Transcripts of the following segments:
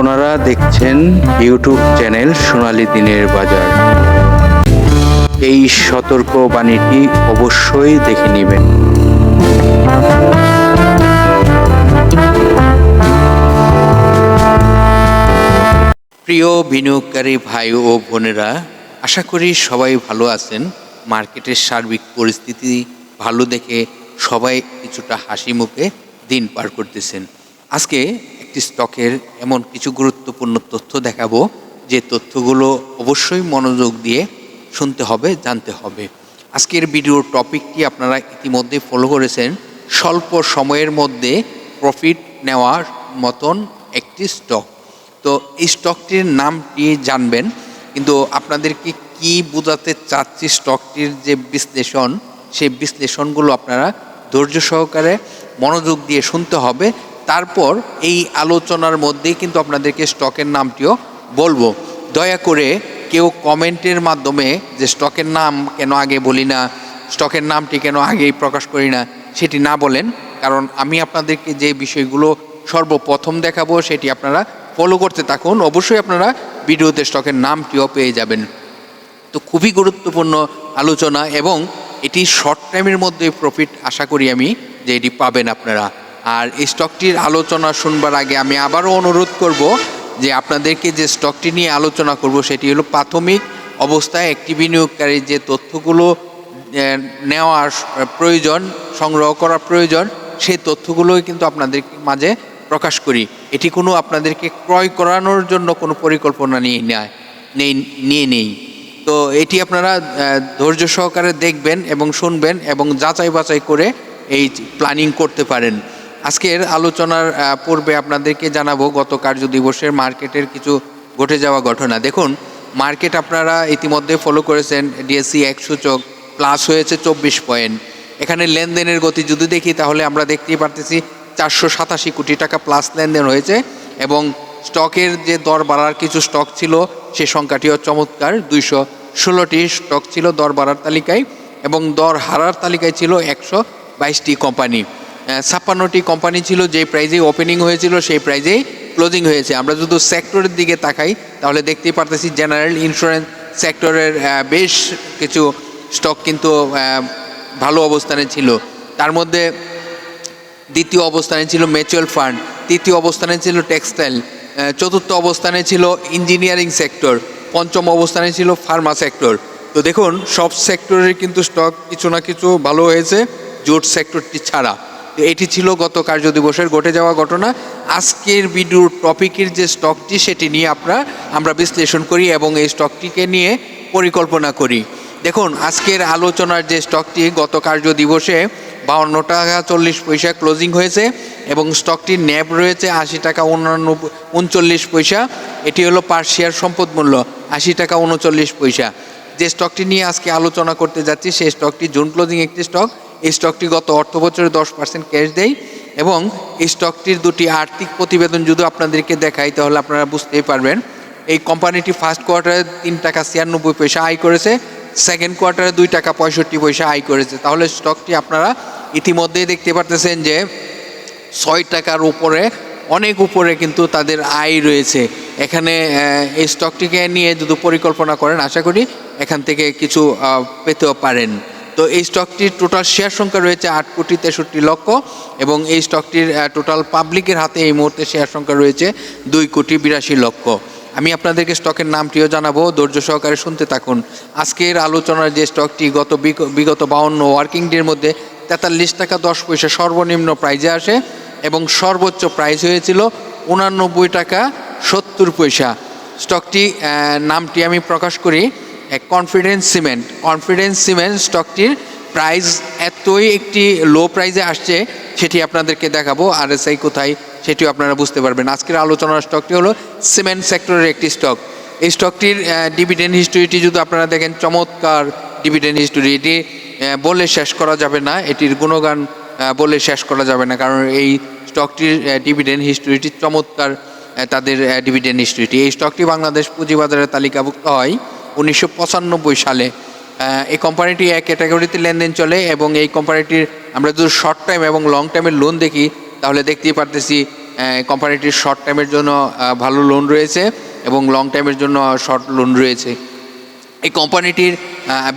আপনারা দেখছেন YouTube channel সোনালি দিনের বাজার। এই সতর্ক বাণীটি অবশ্যই দেখে নেবেন। প্রিয় বিনিয়োগকারী ভাই ও বোনেরা, আশা করি সবাই ভালো আছেন। মার্কেটের সার্বিক পরিস্থিতি ভালো দেখে সবাই কিছুটা হাসি মুখে দিন পার করতেছেন। আজকে একটি স্টকের এমন কিছু গুরুত্বপূর্ণ তথ্য দেখাবো। যে তথ্যগুলো অবশ্যই মনোযোগ দিয়ে শুনতে হবে, জানতে হবে। আজকের ভিডিওর টপিকটি আপনারা ইতিমধ্যে ফলো করেছেন। স্বল্প সময়ের মধ্যে প্রফিট নেওয়ার মতন একটি স্টক তো এই স্টকটির নামটি জানবেন, কিন্তু আপনাদেরকে কি বোঝাতে চাচ্ছি স্টকটির যে বিশ্লেষণ, সেই বিশ্লেষণগুলো আপনারা ধৈর্য সহকারে মনোযোগ দিয়ে শুনতে হবে। তারপর এই আলোচনার মধ্যেই কিন্তু আপনাদেরকে স্টকের নামটিও বলব। দয়া করে কেউ কমেন্টের মাধ্যমে যে স্টকের নাম কেন আগে বলি না, স্টকের নামটি কেন আগেই প্রকাশ করি না, সেটি না বলেন। কারণ আমি আপনাদেরকে যে বিষয়গুলো সর্বপ্রথম দেখাবো, সেটি আপনারা ফলো করতে থাকুন। অবশ্যই আপনারা ভিডিওতে স্টকের নামটিও পেয়ে যাবেন। তো খুবই গুরুত্বপূর্ণ আলোচনা এবং এটি শর্ট টাইমের মধ্যে প্রফিট আশা করি আমি যে এটি পাবেন আপনারা। আর এই স্টকটির আলোচনা শুনবার আগে আমি আবারও অনুরোধ করব যে আপনাদেরকে যে স্টকটি নিয়ে আলোচনা করব সেটি হলো প্রাথমিক অবস্থায় একটি বিনিয়োগকারীর যে তথ্যগুলো নেওয়ার প্রয়োজন, সংগ্রহ করা প্রয়োজন সেই তথ্যগুলোই কিন্তু আপনাদের মাঝে প্রকাশ করি। এটি কোনো আপনাদেরকে ক্রয় করানোর জন্য কোনো পরিকল্পনা নিয়ে নেয়, নেই, নিয়ে নেই। তো এটি আপনারা ধৈর্য সহকারে দেখবেন এবং শুনবেন এবং যাচাই বাছাই করে এই প্ল্যানিং করতে পারেন। আজকের আলোচনার পূর্বে আপনাদেরকে জানাব গত কার্য দিবসের মার্কেটের কিছু ঘটে যাওয়া ঘটনা। দেখুন, মার্কেট আপনারা ইতিমধ্যে ফলো করেছেন ডিএসসি এক সূচক প্লাস হয়েছে চব্বিশ পয়েন্ট। এখানে লেনদেনের গতি যদি দেখি, তাহলে আমরা দেখতেই পারতেছি চারশো সাতাশি কোটি টাকা প্লাস লেনদেন হয়েছে এবং স্টকের যে দর বাড়ার কিছু স্টক ছিল, সে সংখ্যাটিও চমৎকার, দুইশো ষোলোটি স্টক ছিল দর বাড়ার তালিকায় এবং দর হারার তালিকায় ছিল একশো বাইশটি কোম্পানি। ছাপ্পান্নটি কোম্পানি ছিল যে প্রাইজেই ওপেনিং হয়েছিল, সেই প্রাইজেই ক্লোজিং হয়েছে। আমরা যদি সেক্টরের দিকে তাকাই, তাহলে দেখতেই পারতেছি জেনারেল ইন্স্যুরেন্স সেক্টরের বেশ কিছু স্টক কিন্তু ভালো অবস্থানে ছিল। তার মধ্যে দ্বিতীয় অবস্থানে ছিল মিউচুয়াল ফান্ড তৃতীয় অবস্থানে ছিল টেক্সটাইল চতুর্থ অবস্থানে ছিল ইঞ্জিনিয়ারিং সেক্টর পঞ্চম অবস্থানে ছিল ফার্মা সেক্টর তো দেখুন, সব সেক্টরের কিন্তু স্টক কিছু না কিছু ভালো হয়েছে, জুট সেক্টরটি ছাড়া। এটি ছিল গত কার্য দিবসের ঘটে যাওয়া ঘটনা। আজকের ভিডিওর টপিকের যে স্টকটি, সেটি নিয়ে আপনারা আমরা বিশ্লেষণ করি এবং এই স্টকটিকে নিয়ে পরিকল্পনা করি। দেখুন, আজকের আলোচনার যে স্টকটি, গত কার্য দিবসে বাউন্ন টাকা চল্লিশ পয়সা ক্লোজিং হয়েছে এবং স্টকটির ন্যাব রয়েছে আশি টাকা উনচল্লিশ পয়সা। এটি হলো পার শেয়ার সম্পদ মূল্য, আশি টাকা উনচল্লিশ পয়সা। যে স্টকটি নিয়ে আজকে আলোচনা করতে যাচ্ছি, সেই স্টকটি জুন ক্লোজিং একটি স্টক। এই স্টকটি গত অর্থ বছরে দশ পার্সেন্ট ক্যাশ দেয় এবং এই স্টকটির দুটি আর্থিক প্রতিবেদন যদি আপনাদেরকে দেখাই, তাহলে আপনারা বুঝতেই পারবেন। এই কোম্পানিটি ফার্স্ট কোয়ার্টারে তিন টাকা ছিয়ানব্বই পয়সা আয় করেছে সেকেন্ড কোয়ার্টারে দুই টাকা পঁয়ষট্টি পয়সা আয় করেছে। তাহলে স্টকটি আপনারা ইতিমধ্যেই দেখতে পারতেছেন যে ছয় টাকার উপরে, অনেক উপরে কিন্তু তাদের আয় রয়েছে। এখানে এই স্টকটিকে নিয়ে যদি পরিকল্পনা করেন, আশা করি এখান থেকে কিছু পেতেও পারেন। তো এই স্টকটির টোটাল শেয়ার সংখ্যা রয়েছে আট কোটি তেষট্টি লক্ষ এবং এই স্টকটির টোটাল পাবলিকের হাতে এই মুহূর্তে শেয়ার সংখ্যা রয়েছে দুই কোটি বিরাশি লক্ষ। আমি আপনাদেরকে স্টকের নামটিও জানাব, ধৈর্য সহকারে শুনতে থাকুন। আজকের আলোচনার যে স্টকটি গত বিগ- বিগত বাউন্ন ওয়ার্কিং ডের মধ্যে তেতাল্লিশ টাকা দশ পয়সা সর্বনিম্ন প্রাইজে আসে এবং সর্বোচ্চ প্রাইস হয়েছিল উনানব্বই টাকা সত্তর পয়সা। স্টকটি নামটি আমি প্রকাশ করি। কনফিডেন্স সিমেন্ট কনফিডেন্স সিমেন্ট স্টকটির প্রাইস এতই একটি লো প্রাইজে আসছে, সেটি আপনাদেরকে দেখাবো আর এস আই কোথায়, সেটিও আপনারা বুঝতে পারবেন। আজকের আলোচনার স্টকটি হলো সিমেন্ট সেক্টরের একটি স্টক এই স্টকটির ডিভিডেন্ড হিস্টোরিটি যদি আপনারা দেখেন, চমৎকার ডিভিডেন্ড হিস্টোরি এটি বলে শেষ করা যাবে না, এটির গুণগান বলে শেষ করা যাবে না, কারণ এই স্টকটির ডিভিডেন্ড হিস্টোরিটি চমৎকার তাদের ডিভিডেন্ড হিস্টোরিটি এই স্টকটি বাংলাদেশ পুঁজিবাজারে তালিকাভুক্ত হয় উনিশশো পঁচানব্বই সালে এই কোম্পানিটি এক ক্যাটাগরিতে লেনদেন চলে এবং এই কোম্পানিটির আমরা যদি শর্ট টাইম এবং লং টাইমের লোন দেখি, তাহলে দেখতেই পারতেছি কোম্পানিটির শর্ট টাইমের জন্য ভালো লোন রয়েছে এবং লং টাইমের জন্য শর্ট লোন রয়েছে। এই কোম্পানিটির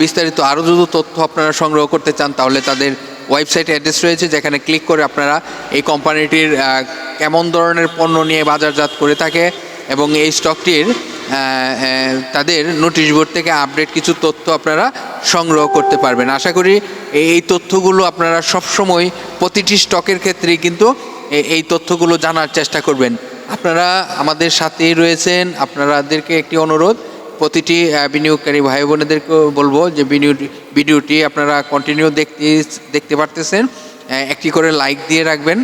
বিস্তারিত আরও যদি তথ্য আপনারা সংগ্রহ করতে চান, তাহলে তাদের ওয়েবসাইট অ্যাড্রেস রয়েছে, যেখানে ক্লিক করে আপনারা এই কোম্পানিটির কেমন ধরনের পণ্য নিয়ে বাজারজাত করে থাকে এবং এই স্টকটির তাদের নোটিশ বোর্ড থেকে আপডেট কিছু তথ্য আপনারা সংগ্রহ করতে পারবেন। আশা করি এই এই তথ্যগুলো আপনারা সবসময় প্রতিটি স্টকের ক্ষেত্রেই কিন্তু এই তথ্যগুলো জানার চেষ্টা করবেন। আপনারা আমাদের সাথেই রয়েছেন। আপনারাদেরকে একটি অনুরোধ, প্রতিটি বিনিয়োগকারী ভাই বোনেদেরকে বলব যে বিনিয়োগ, ভিডিওটি আপনারা কন্টিনিউ দেখতে দেখতে পারতেছেন। একটি করে লাইক দিয়ে রাখবেন।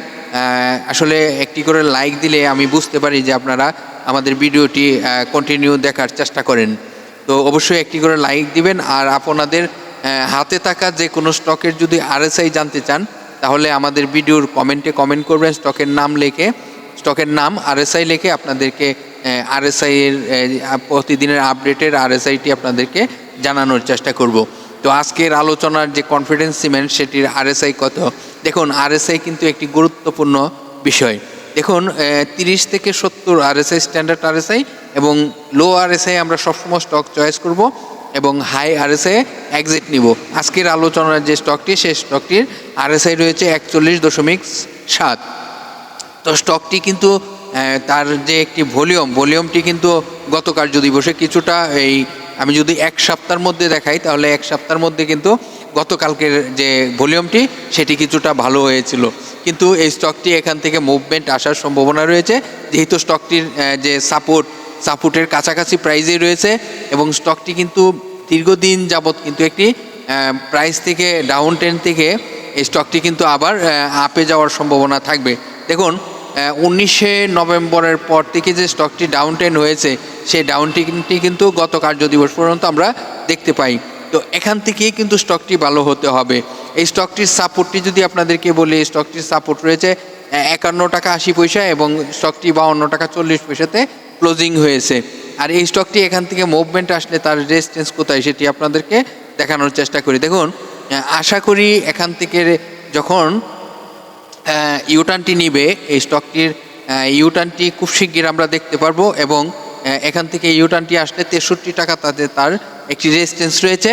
আসলে একটি করে লাইক দিলে আমি বুঝতে পারি যে আপনারা আমাদের ভিডিওটি কন্টিনিউ দেখার চেষ্টা করেন। তো অবশ্যই একটি করে লাইক দিবেন আর আপনাদের হাতে থাকা যে কোনো স্টকের যদি আরএসআই জানতে চান, তাহলে আমাদের ভিডিওর কমেন্টে কমেন্ট করবেন, স্টকের নাম লিখে, স্টকের নাম আরএসআই লিখে আপনাদেরকে আরএসআই এর প্রতিদিনের আপডেটের আরএসআইটি আপনাদেরকে জানানোর চেষ্টা করব। তো আজকের আলোচনার যে কনফিডেন্স সিমেন্ট সেটির আরএসআই কত? দেখুন, আরএসআই কিন্তু একটি গুরুত্বপূর্ণ বিষয়। দেখুন তিরিশ থেকে সত্তর আরএসআই স্ট্যান্ডার্ড আরএসআই এবং লো আরএসআই আমরা সবসময় স্টক চয়েস করব এবং হাই আরএসআই এক্সিট নিব। আজকের আলোচনার যে স্টকটি সেই স্টকটির আরএসআই রয়েছে একচল্লিশ দশমিক সাত। তো স্টকটি কিন্তু তার যে একটি ভলিউম ভলিউমটি কিন্তু গত কার্য দিবসে কিছুটা এই আমি যদি এক সপ্তাহের মধ্যে দেখাই, তাহলে এক সপ্তাহের মধ্যে কিন্তু গতকালকের যে ভলিউমটি, সেটি কিছুটা ভালো হয়েছিল। কিন্তু এই স্টকটি এখান থেকে মুভমেন্ট আসার সম্ভাবনা রয়েছে। যেহেতু স্টকটির যে সাপোর্ট সাপোর্টের কাছাকাছি প্রাইজে রয়েছে এবং স্টকটি কিন্তু দীর্ঘদিন যাবৎ কিন্তু একটি প্রাইস থেকে ডাউন টেন থেকে এই স্টকটি কিন্তু আবার আপে যাওয়ার সম্ভাবনা থাকবে। দেখুন উনিশে নভেম্বরের পর থেকে যে স্টকটি ডাউন টেন হয়েছে, সেই ডাউন টেনটি কিন্তু গত কার্য দিবস পর্যন্ত আমরা দেখতে পাই। তো এখান থেকেই কিন্তু স্টকটি ভালো হতে হবে। এই স্টকটির সাপোর্টটি যদি আপনাদেরকে বলি স্টকটির সাপোর্ট রয়েছে একান্ন টাকা আশি পয়সা এবং স্টকটি বাউন্ন টাকা চল্লিশ পয়সাতে ক্লোজিং হয়েছে। আর এই স্টকটি এখান থেকে মুভমেন্ট আসলে তার রেজিস্ট্যান্স কোথায়, সেটি আপনাদেরকে দেখানোর চেষ্টা করি। দেখুন আশা করি এখান থেকে যখন ইউটার্নটি নিবে। এই স্টকটির ইউটার্নটি খুব শিগগির আমরা দেখতে পারব এবং এখান থেকে ইউটার্নটি আসলে তেষট্টি টাকা তাদের তার একটি রেজিস্ট্যান্স রয়েছে।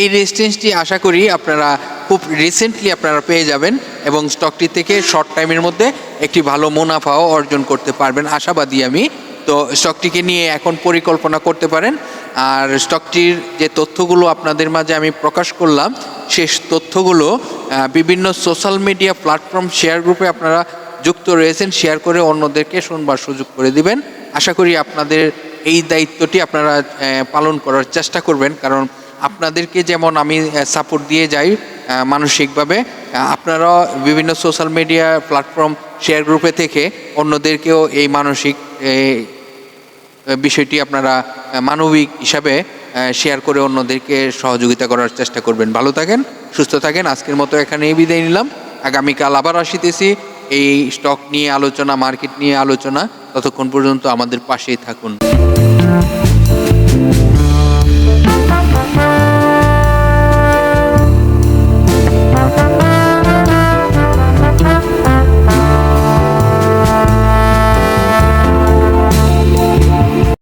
এই রেজিস্ট্যান্সটি আশা করি আপনারা খুব রিসেন্টলি আপনারা পেয়ে যাবেন এবং স্টকটি থেকে শর্ট টাইমের মধ্যে একটি ভালো মুনাফাও অর্জন করতে পারবেন। আশাবাদী আমি। তো স্টকটিকে নিয়ে এখন পরিকল্পনা করতে পারেন। আর স্টকটির যে তথ্যগুলো আপনাদের মাঝে আমি প্রকাশ করলাম শেষ তথ্যগুলো বিভিন্ন সোশ্যাল মিডিয়া প্ল্যাটফর্ম শেয়ার গ্রুপে আপনারা যুক্ত রয়েছেন, শেয়ার করে অন্যদেরকে শুনবার সুযোগ করে দিবেন। আশা করি আপনাদের এই দায়িত্বটি আপনারা পালন করার চেষ্টা করবেন, কারণ আপনাদেরকে যেমন আমি সাপোর্ট দিয়ে যাই মানসিকভাবে আপনারা বিভিন্ন সোশ্যাল মিডিয়া প্ল্যাটফর্ম শেয়ার গ্রুপে থেকে অন্যদেরকেও এই মানসিক বিষয়টি আপনারা মানবিক হিসাবে শেয়ার করে অন্যদেরকে সহযোগিতা করার চেষ্টা করবেন। ভালো থাকেন, সুস্থ থাকেন। আজকের মতো এখানেই বিদায় নিলাম। আগামীকাল আবার আসিতেছি। এই স্টক নিয়ে আলোচনা মার্কেট নিয়ে আলোচনা, ততক্ষণ পর্যন্ত আমাদের পাশেই থাকুন।